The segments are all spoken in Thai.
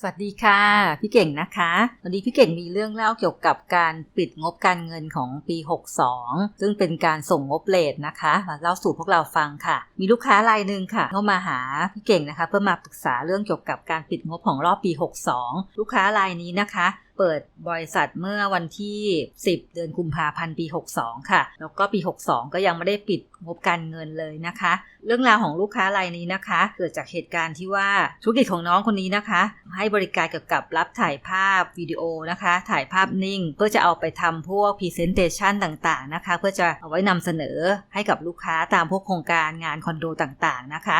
สวัสดีค่ะ พี่เก่งนะคะวันนี้พี่เก่งมีเรื่องเล่าเกี่ยวกับการปิดงบการเงินของปี 62 ซึ่งเป็นการส่งงบเลทนะคะมาเล่าสู่พวกเราฟังค่ะ มีลูกค้ารายหนึ่งค่ะ เข้ามาหาพี่เก่งนะคะ เพื่อมาปรึกษาเรื่องเกี่ยวกับการปิดงบของรอบปี 62 ลูกค้ารายนี้นะคะ เปิดบริษัทเมื่อวันที่ 10 เดือนกุมภาพันธ์ปี 62 ค่ะ แล้วก็ปี 62 ก็ยังไม่ได้ปิดงบการเงินเลยนะคะ เรื่องราวของลูกค้ารายนี้นะคะ เกิดจากเหตุการณ์ที่ว่าธุรกิจของน้องคนนี้นะคะ ให้บริการเกี่ยวกับรับถ่ายภาพวิดีโอนะคะ ถ่ายภาพนิ่ง เพื่อจะเอาไปทำพวกพรีเซนเตชันต่างๆนะคะ เพื่อจะเอาไว้นำเสนอให้กับลูกค้าตามพวกโครงการงานคอนโดต่างๆนะคะ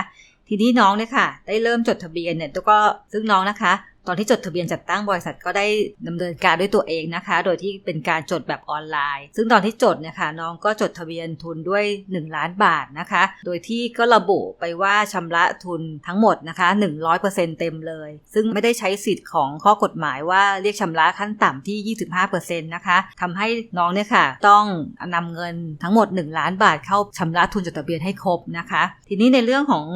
ทีนี้น้องเนี่ยค่ะ ได้เริ่มจดทะเบียนเนี่ยแล้วก็ซึ่งน้องนะคะ ตอนที่จดทะเบียนจัดตั้งบริษัทก็ได้ดำเนินการด้วยตัวเองนะคะ โดยที่เป็นการจดแบบออนไลน์ ซึ่งตอนที่จดเนี่ยค่ะน้องก็จดทะเบียนทุนด้วย 1 ล้านบาทนะคะ โดยที่ก็ระบุไปว่าชำระทุนทั้งหมดนะคะ 100%เต็มเลย ซึ่งไม่ได้ใช้สิทธิ์ของข้อกฎหมายว่าเรียกชำระขั้นต่ำที่ 25%นะคะทำให้น้องเนี่ยค่ะ ต้องนำเงินทั้งหมด 1 ล้านบาทเข้าชำระทุนจดทะเบียนให้ครบนะคะ ทีนี้ในเรื่องของ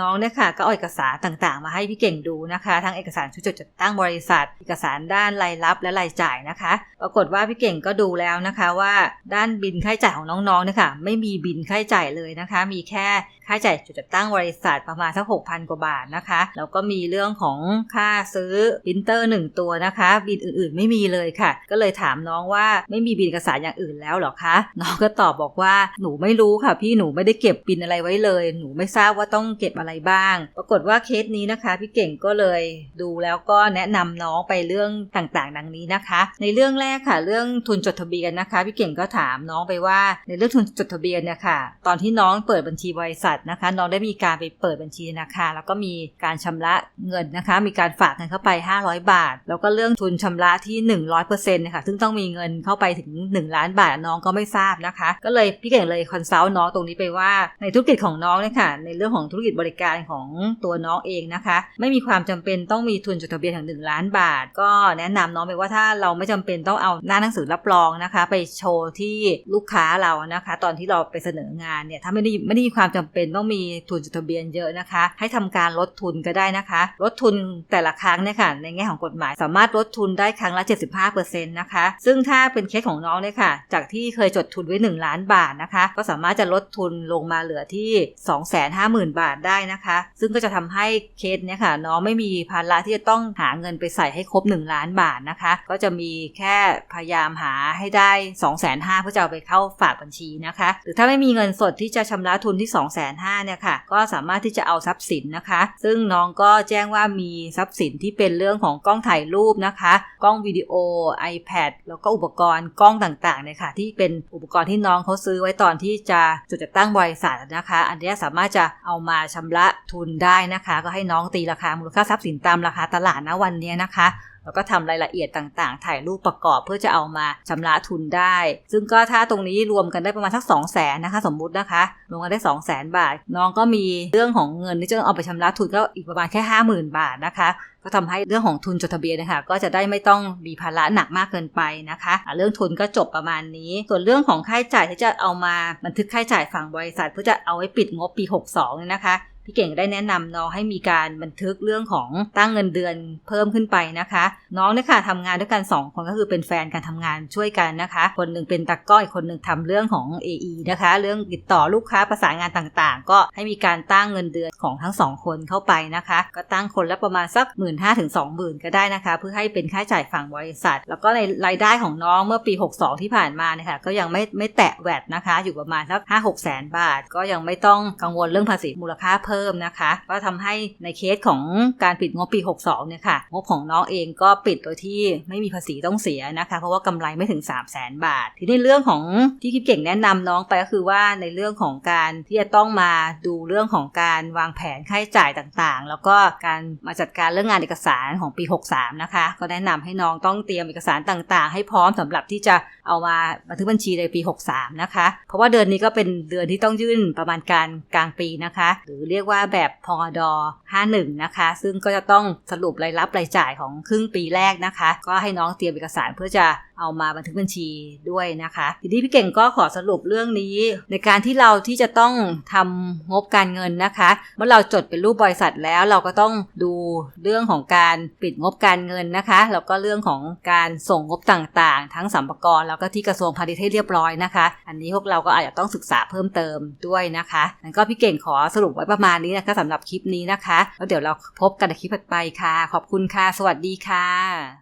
น้องเนี่ยค่ะก็เอาเอกสารต่างๆ มาให้พี่เก่งดูนะคะ ทั้งเอกสารชุดจดจัดตั้งบริษัท เอกสารด้านรายรับและรายจ่ายนะคะ ปรากฏว่าพี่เก่งก็ดูแล้วนะคะว่า ด้านบินค่าใช้จ่ายของน้องๆเนี่ยค่ะไม่มีบินค่าใช้จ่ายเลยนะคะ มีแค่ค่าใช้จ่ายจุดจัดตั้งบริษัทประมาณสักหกพันกว่าบาทนะคะแล้วก็มีเรื่องของค่าซื้อปรินเตอร์หนึ่งตัวนะคะ บินอื่นๆ ไม่มีเลยค่ะ ก็เลยถามน้องว่าไม่มีบินเอกสารอย่างอื่นแล้วหรอคะน้องก็ตอบบอกว่าหนูไม่รู้ค่ะ พี่หนูไม่ได้เก็บบินอะไรไว้เลย หนูไม่ทราบว่าต้องเก็บอะไรบ้าง ปรากฏว่าเคสนี้นะคะ พี่เก่งก็เลยดูแล้วก็แนะนำน้องไปเรื่องต่างๆ ดังนี้นะคะ ในเรื่องแรกค่ะ เรื่องทุนจดทะเบียนนะคะ พี่เก่งก็ถามน้องไปว่า ในเรื่องทุนจดทะเบียนเนี่ยค่ะ ตอนที่น้องเปิดบัญชีบริษัทนะคะ น้องได้มีการไปเปิดบัญชีธนาคารแล้วก็มีการชำระเงินนะคะ มีการฝากเงินเข้าไป 500 บาท แล้วก็เรื่องทุนชำระที่ 100%นะคะซึ่งต้องมีเงินเข้าไปถึง 1 ล้านบาทน้องก็ไม่ทราบนะคะ ก็เลยพี่เก่งเลยคอนซัลท์น้องตรงนี้ไปว่าในธุรกิจของน้องเนี่ยค่ะในเรื่องของธุรกิจบริการของตัวน้องเองนะคะ ไม่มีความจำเป็นต้องมีทุนจดทะเบียนถึง1ล้านบาท ก็แนะนำน้องไปว่าถ้าเราไม่จำเป็นต้องเอาหน้าหนังสือรับรองนะคะ ไปโชว์ที่ลูกค้าเรานะคะ ตอนที่เราไปเสนองานเนี่ยถ้าไม่ได้ไม่ได้มีความจำเป็นต้องมีทุนจดทะเบียนเยอะนะคะ ให้ทำการลดทุนก็ได้นะคะ ลดทุนแต่ละครั้งเนี่ยค่ะในแง่ของกฎหมาย สามารถลดทุนได้ครั้งละ 75%นะคะ ซึ่งถ้าเป็นเคสของน้องเนี่ยค่ะ จากที่เคยจดทุนไว้ 1 ล้านบาทนะคะ ก็สามารถจะลดทุนลงมาเหลือที่ 250,000 บาทได้นะคะ ซึ่งก็จะทำให้เคสเนี่ยค่ะน้องไม่มีภาระที่จะต้องหาเงินไปใส่ให้ครบ 1 ล้านบาทนะคะ ก็จะมีแค่พยายามหาให้ได้ 250,000เพื่อจะเอาไปเข้าฝากบัญชีนะคะ หรือถ้าไม่มีเงินสดที่จะชำระทุนที่ 250,000เนี่ยค่ะก็สามารถที่จะเอาทรัพย์สินนะคะ ซึ่งน้องก็แจ้งว่ามีทรัพย์สินที่เป็นเรื่องของกล้องถ่ายรูปนะคะ กล้องวิดีโอ iPad แล้วก็อุปกรณ์กล้องต่างๆเนี่ยค่ะที่เป็นอุปกรณ์ที่น้องเขาซื้อไว้ตอนที่จะจดจัดตั้งบริษัทนะคะ อันนี้สามารถจะเอามาชำระทุนได้นะคะ ก็ให้น้องตีราคามูลค่าทรัพย์สินตามราคาตลาดนะวันนี้นะคะแล้วก็ทำรายละเอียดต่างๆ ถ่ายรูปประกอบเพื่อจะเอามาชำระทุนได้ ซึ่งก็ถ้าตรงนี้รวมกันได้ประมาณสัก2 0 0แสนนะคะ สมมุตินะคะ รวมกันได้ 2 0 0แสนบาท น้องก็มีเรื่องของเงินที่จะเอาไปชำระทุนก็อีกประมาณแค่ 50,000 บาทนะคะ ก็ทำให้เรื่องของทุนจดทะเบียนนะคะก็จะได้ไม่ต้องมีภาระหนักมากเกินไปนะคะะเรื่องทุนก็จบประมาณนี้ ส่วนเรื่องของค่าใช้จ่ายที่จะเอามาบันทึกค่าใช้จ่ายฝั่งบริษัท เพื่อจะเอาไว้ปิดงบปี 62เนี่ยนะคะ พี่เก่งได้แนะนำน้องให้มีการบันทึกเรื่องของตั้งเงินเดือนเพิ่มขึ้นไปนะคะ น้องเนี่ยค่ะทำงานด้วยกัน 2 คนก็คือเป็นแฟนการทำงานช่วยกันนะคะ คนหนึ่งเป็นตากล้องอีกคนหนึ่งทำเรื่องของ AE นะคะ เรื่องติดต่อลูกค้าประสานงานต่างๆ ก็ให้มีการตั้งเงินเดือนของทั้งสองคนเข้าไปนะคะ ก็ตั้งคนละประมาณสัก 1 5ื่นถึงสองหมื่นก็ได้นะคะ เพื่อให้เป็นค่าใช้จ่ายฝั่งบริษัท แล้วก็ในรายได้ของน้องเมื่อปี 62 ที่ผ่านมาเนี่ยค่ะก็ยังไม่ไม่แตะแวดนะคะ อยู่ประมาณสัก5 6แสนบาท ก็ยังไม่ต้องกังวลเรื่องภาษีมูลค่าเพิ่มนะคะ ก็ทำให้ในเคสของการปิดงบปี 62 เนี่ยค่ะ งบของน้องเองก็ปิดโดยที่ไม่มีภาษีต้องเสียนะคะ เพราะว่ากำไรไม่ถึง 3 0 0แสนบาท ทีนี้เรื่องของที่คิดเก่งแนะนำน้องไปก็คือว่าในเรื่องของการที่จะต้องมาดูเรื่องของการวางแผนค่าใช้จ่ายต่างๆ แล้วก็การมาจัดการเรื่องงานเอกสารของปี 63 นะคะ ก็แนะนำให้น้องต้องเตรียมเอกสารต่างๆ ให้พร้อมสำหรับที่จะเอามาบันทึกบัญชีในปี 63 นะคะ เพราะว่าเดือนนี้ก็เป็นเดือนที่ต้องยื่นประมาณการกลางปีนะคะ หรือเรียกกว่าแบบพอดอ51 นะคะ ซึ่งก็จะต้องสรุปรายรับรายจ่ายของครึ่งปีแรกนะคะ ก็ให้น้องเตรียมเอกสารเพื่อจะเอามาบันทึกบัญชีด้วยนะคะ ทีนี้พี่เก่งก็ขอสรุปเรื่องนี้ ในการที่เราที่จะต้องทำงบการเงินนะคะ เมื่อเราจดเป็นรูปบริษัทแล้วเราก็ต้องดูเรื่องของการปิดงบการเงินนะคะแล้วก็เรื่องของการส่งงบต่างๆ ทั้งสัมปกรแล้วก็ที่กระทรวงพาณิชย์ให้เรียบร้อยนะคะ อันนี้พวกเราก็อาจจะต้องศึกษาเพิ่มเติมด้วยนะคะงั้นก็พี่เก่งขอสรุปไว้ประมาณมาณนี้นะคะสำหรับคลิปนี้นะคะ แล้วเดี๋ยวเราพบกันในคลิปถัดไปค่ะ ขอบคุณค่ะ สวัสดีค่ะ